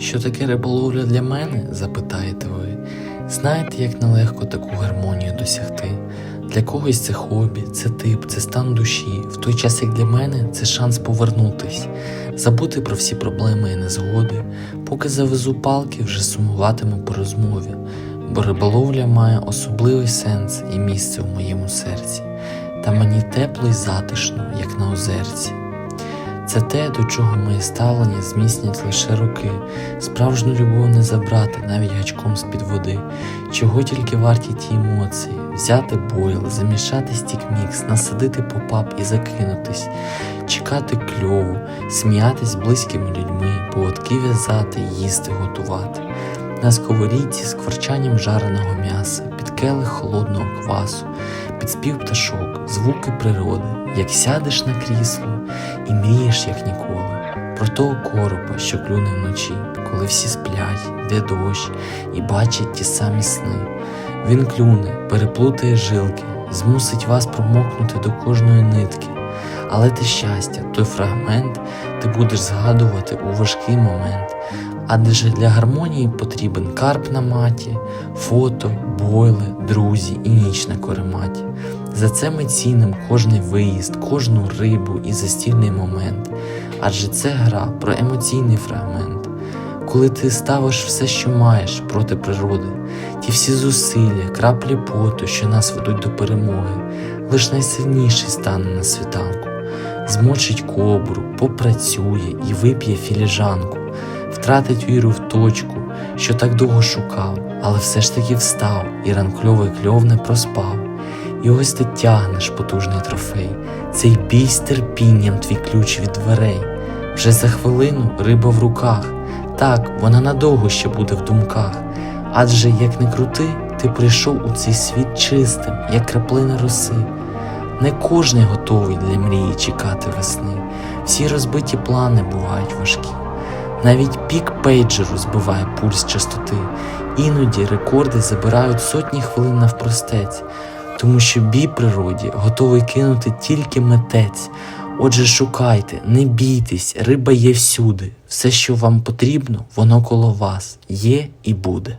Що таке риболовля для мене? запитаєте ви. Знаєте, як нелегко таку гармонію досягти? Для когось це хобі, це тип, це стан душі. В той час, як для мене, це шанс повернутись, забути про всі проблеми і незгоди. Поки завезу палки, вже сумуватиму по розмові, бо риболовля має особливий сенс і місце в моєму серці, та мені тепло й затишно, як на озерці. Це те, до чого моє ставлення зміцнять лише роки. Справжню любов не забрати навіть гачком з-під води. Чого тільки варті ті емоції, взяти бойл, замішати стік-мікс, насадити попап і закинутись, чекати кльову, сміятись близькими людьми, поводки в'язати, їсти готувати. На сковорідці з кварчанням жареного м'яса, під келих холодного квасу, під спів пташок, звуки природи, як сядеш на крісло і мрієш, як ніколи, про того коропа, що клюне вночі, коли всі сплять, йде дощ і бачать ті самі сни. Він клюне, переплутає жилки, змусить вас промокнути до кожної нитки. Але те щастя, той фрагмент ти будеш згадувати у важкий момент. Адже для гармонії потрібен карп на маті, фото, бойли, друзі і ніч на корематі. За це ми цінимо кожний виїзд, кожну рибу і застільний момент. Адже це гра про емоційний фрагмент, коли ти ставиш все, що маєш проти природи, ті всі зусилля, краплі поту, що нас ведуть до перемоги, лиш найсильніший стане на світанку, змочить кобру, попрацює і вип'є філіжанку, втратить віру в точку, що так довго шукав, але все ж таки встав і ранкльовий кльов не проспав. І ось ти тягнеш потужний трофей, цей бій з терпінням твій ключ від дверей. Вже за хвилину риба в руках, так, вона надовго ще буде в думках. Адже як не крути, ти прийшов у цей світ чистим, як краплина роси. Не кожний готовий для мрії чекати весни. Всі розбиті плани бувають важкі. Навіть пік пейджеру збиває пульс частоти. Іноді рекорди забирають сотні хвилин навпростець, тому що бій природі готовий кинути тільки митець. Отже, шукайте, не бійтесь, риба є всюди. Все, що вам потрібно, воно коло вас є і буде.